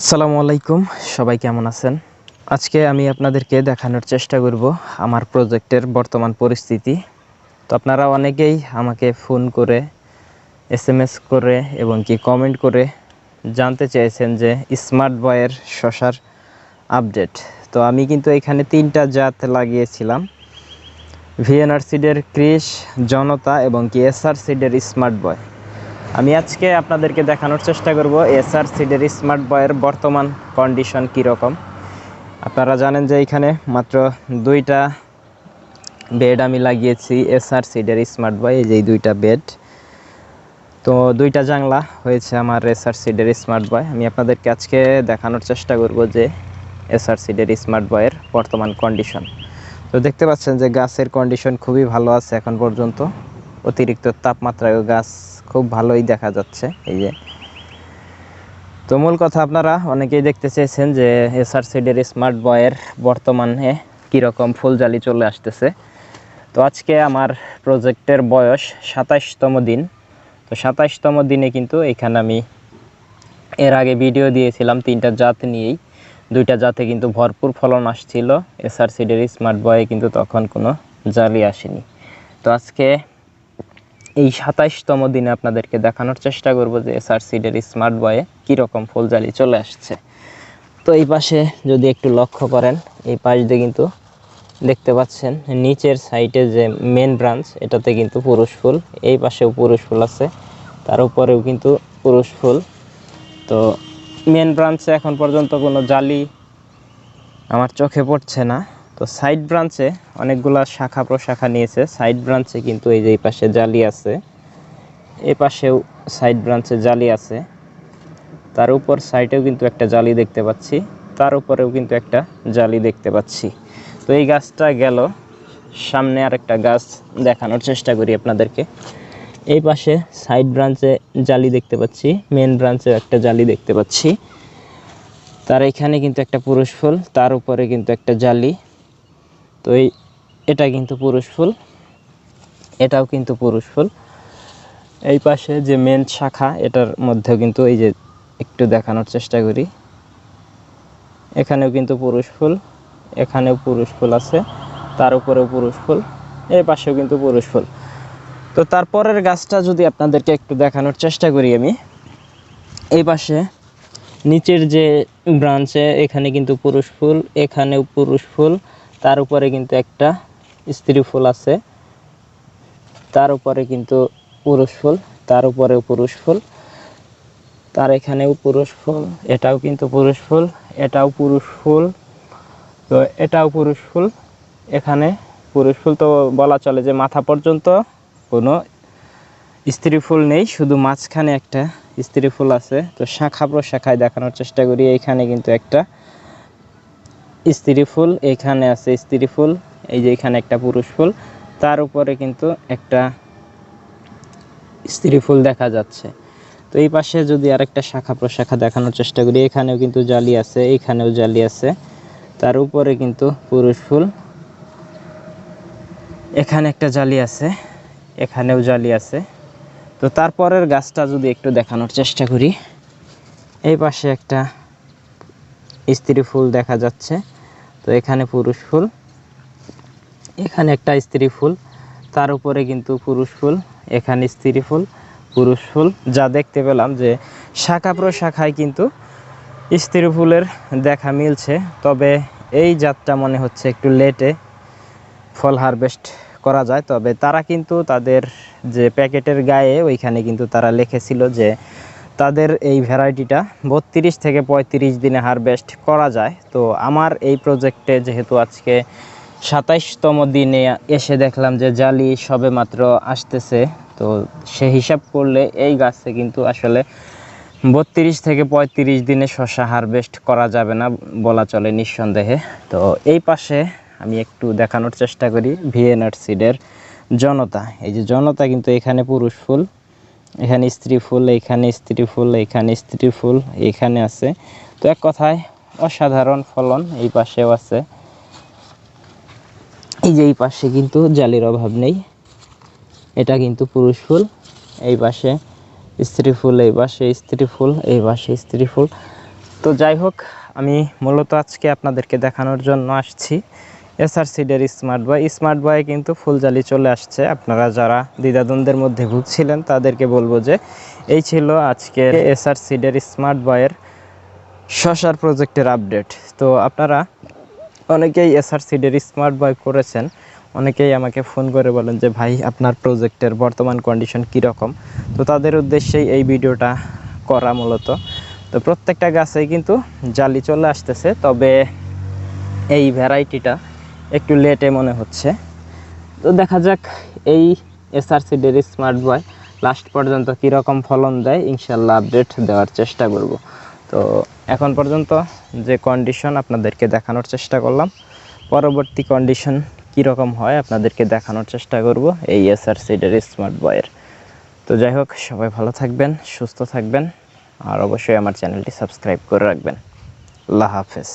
আসসালামু আলাইকুম, সবাই কেমন আছেন? আজকে আমি আপনাদেরকে দেখানোর চেষ্টা করব আমার প্রজেক্টের বর্তমান পরিস্থিতি। তো আপনারা অনেকেই আমাকে ফোন করে, এসএমএস করে এবং কি কমেন্ট করে জানতে চেয়েছেন যে স্মার্ট বয়ের শশার আপডেট। তো আমি কিন্তু এখানে তিনটা জাত লাগিয়েছিলাম। ভিএনআর সিডের ক্রিস জনতা এবং কি এসআর সিডের স্মার্ট বয় আমি আজকে আপনাদেরকে দেখানোর চেষ্টা করব এসআর সিডের স্মার্ট বয়ের বর্তমান কন্ডিশন কীরকম আপনারা জানেন যে এখানে মাত্র দুইটা বেড আমি লাগিয়েছি এসআর সিডের স্মার্ট বয়, এই যে দুইটা বেড। তো দুইটা জাংলা হয়েছে আমার এসআর সিডের স্মার্ট বয়। আমি আপনাদেরকে আজকে দেখানোর চেষ্টা করব যে এসআর সিডের স্মার্ট বয়ের বর্তমান কন্ডিশন। তো দেখতে পাচ্ছেন যে গাছের কন্ডিশন খুবই ভালো আছে এখন পর্যন্ত। অতিরিক্ত তাপমাত্রায় গাছ খুব ভালোই দেখা যাচ্ছে, এই যে। তো মূল কথা আপনারা অনেকেই দেখতে চেয়েছেন যে এসআর সিডের স্মার্ট বয়ের বর্তমানে কীরকম ফুলজালি চলে আসতেছে। তো আজকে আমার প্রজেক্টের বয়স সাতাশতম দিন। তো সাতাশতম দিনে কিন্তু এখানে আমি এর আগে ভিডিও দিয়েছিলাম তিনটা জাত নিয়েই। দুইটা জাতে কিন্তু ভরপুর ফলন আসছিল। এসআর সিডের স্মার্ট বয়ে কিন্তু তখন কোনো জালি আসেনি। তো আজকে এই সাতাইশতম দিনে আপনাদেরকে দেখানোর চেষ্টা করব যে এসআর সিডের স্মার্ট বয়ে কীরকম ফুলজালি চলে আসছে। তো এই পাশে যদি একটু লক্ষ্য করেন, এই পাশ দিয়ে কিন্তু দেখতে পাচ্ছেন নিচের সাইডে যে মেন ব্রাঞ্চ এটাতে কিন্তু পুরুষ ফুল, এই পাশেও পুরুষ ফুল আছে, তার উপরেও কিন্তু পুরুষ ফুল। তো মেন ব্রাঞ্চে এখন পর্যন্ত কোনো জালি আমার চোখে পড়ছে না। তো সাইড ব্রাঞ্চে অনেকগুলা শাখা প্রশাখা নিয়েছে। সাইড ব্রাঞ্চে কিন্তু এই যে এই পাশে জালি আছে, এ পাশেও সাইড ব্রাঞ্চে জালি আছে। তার উপর সাইডেও কিন্তু একটা জালি দেখতে পাচ্ছি, তার উপরেও কিন্তু একটা জালি দেখতে পাচ্ছি। তো এই গাছটা গেল, সামনে আর একটা গাছ দেখানোর চেষ্টা করি আপনাদেরকে। এই পাশে সাইড ব্রাঞ্চে জালি দেখতে পাচ্ছি মেন ব্রাঞ্চে একটা জালি দেখতে পাচ্ছি। তার এখানে কিন্তু একটা পুরুষ ফুল, তার উপরে কিন্তু একটা জালি। তো এই, এটা কিন্তু পুরুষ ফুল, এটাও কিন্তু পুরুষ ফুল। এই পাশে যে মেন শাখা, এটার মধ্যেও কিন্তু এই যে একটু দেখানোর চেষ্টা করি। এখানেও কিন্তু পুরুষ ফুল, এখানেও পুরুষ ফুল আছে, তার উপরেও পুরুষ ফুল, এই পাশেও কিন্তু পুরুষ ফুল। তো তারপরের গাছটা যদি আপনাদেরকে একটু দেখানোর চেষ্টা করি আমি, এই পাশে নিচের যে ব্রাঞ্চে এখানে কিন্তু পুরুষ ফুল, এখানেও পুরুষ ফুল তার উপরে কিন্তু একটা স্ত্রী ফুল আছে। তার উপরে কিন্তু পুরুষ ফুল, তার উপরেও পুরুষ ফুল। তার এখানেও পুরুষ ফুল, এটাও কিন্তু পুরুষ ফুল, এটাও পুরুষ ফুল। তো এটাও পুরুষ ফুল। এখানে পুরুষ ফুল তো বলা চলে যে মাথা পর্যন্ত কোনো স্ত্রী ফুল নেই, শুধু মাঝখানে একটা স্ত্রী ফুল আছে। তো শাখা প্রশাখায় দেখানোর চেষ্টা করি এইখানে কিন্তু একটা স্ত্রী ফুল, এখানে আছে স্ত্রী ফুল, এই যে এখানে একটা পুরুষ ফুল, তার উপরে কিন্তু একটা স্ত্রী ফুল দেখা যাচ্ছে। তো এই পাশে যদি আরেকটা শাখা প্রশাখা দেখানোর চেষ্টা করি, এখানেও কিন্তু জালি আছে, এখানেও জালি আছে, তার উপরে কিন্তু পুরুষ ফুল, এখানে একটা জালি আছে, এখানেও জালি আছে। তো তারপরের গাছটা যদি একটু দেখানোর চেষ্টা করি, এই পাশে একটা স্ত্রী ফুল দেখা যাচ্ছে। তো এখানে পুরুষ ফুল, এখানে একটা স্ত্রী ফুল, তার উপরে কিন্তু পুরুষ ফুল, এখানে স্ত্রী ফুল, পুরুষ ফুল। যা দেখতে পেলাম যে শাখা প্রশাখায় কিন্তু স্ত্রী ফুলের দেখা মিলছে, তবে এই জাতটা মনে হচ্ছে একটু লেটে ফল হারভেস্ট করা যায়। তবে তারা কিন্তু তাদের যে প্যাকেটের গায়ে ওইখানে কিন্তু তারা লিখেছিল যে তাদের এই ভ্যারাইটিটা বত্রিশ থেকে পঁয়ত্রিশ দিনে হারভেস্ট করা যায়। তো আমার এই প্রজেক্টে যেহেতু আজকে সাতাইশতম দিনে এসে দেখলাম যে জালি সবে মাত্র আসতেছে, তো সে হিসাব করলে এই গাছে কিন্তু আসলে বত্রিশ থেকে পঁয়ত্রিশ দিনে শশা হারভেস্ট করা যাবে না বলা চলে নিঃসন্দেহে। তো এই পাশে আমি একটু দেখানোর চেষ্টা করি ভিএনআর সিডের জনতা। এই যে জনতা কিন্তু এখানে পুরুষ ফুল। এখানে স্ত্রী ফুল, এখানে স্ত্রী ফুল, এখানে স্ত্রী ফুল, এখানে আছে। তো এক কথায়, অসাধারণ ফলন এই পাশেও আছে। এই যে এই পাশে কিন্তু জালির অভাব নেই। এটা কিন্তু পুরুষ ফুল। এই পাশে স্ত্রী ফুল, এই পাশে স্ত্রী ফুল, এই পাশে স্ত্রী ফুল। তো যাই হোক, আমি মূলত আজকে আপনাদেরকে দেখানোর জন্য আসছি। এসআর সিডের স্মার্ট বয় স্মার্ট বয়ে কিন্তু ফুলজালি চলে আসছে। আপনারা যারা দ্বিধাদ্বন্দ্বের মধ্যে ভুগছিলেন, তাদেরকে বলব যে এই ছিল আজকে এসআর সিডের স্মার্ট বয়ের শশার প্রজেক্টের আপডেট তো আপনারা অনেকেই এসআর সিডের স্মার্ট বয় করেছেন। অনেকেই আমাকে ফোন করে বলেন যে, ভাই, আপনার প্রজেক্টের বর্তমান কন্ডিশন কীরকম? তো তাদের উদ্দেশ্যেই এই ভিডিওটা করা মূলত। তো প্রত্যেকটা গাছেই কিন্তু জালি চলে আসতেছে। তবে এই ভ্যারাইটিটা একটু লেটে মনে হচ্ছে। তো দেখা যাক এই এসআরসিডের স্মার্ট বয় লাস্ট পর্যন্ত কীরকম ফলন দেয়, ইনশাল্লাহ আপডেট দেওয়ার চেষ্টা করব। তো এখন পর্যন্ত যে কন্ডিশন আপনাদেরকে দেখানোর চেষ্টা করলাম, পরবর্তী কন্ডিশন কীরকম হয় আপনাদেরকে দেখানোর চেষ্টা করব এই এসআরসিডের স্মার্ট বয়ের তো যাই হোক, সবাই ভালো থাকবেন, সুস্থ থাকবেন, আর অবশ্যই আমার চ্যানেলটি সাবস্ক্রাইব করে রাখবেন। আল্লাহ হাফেজ।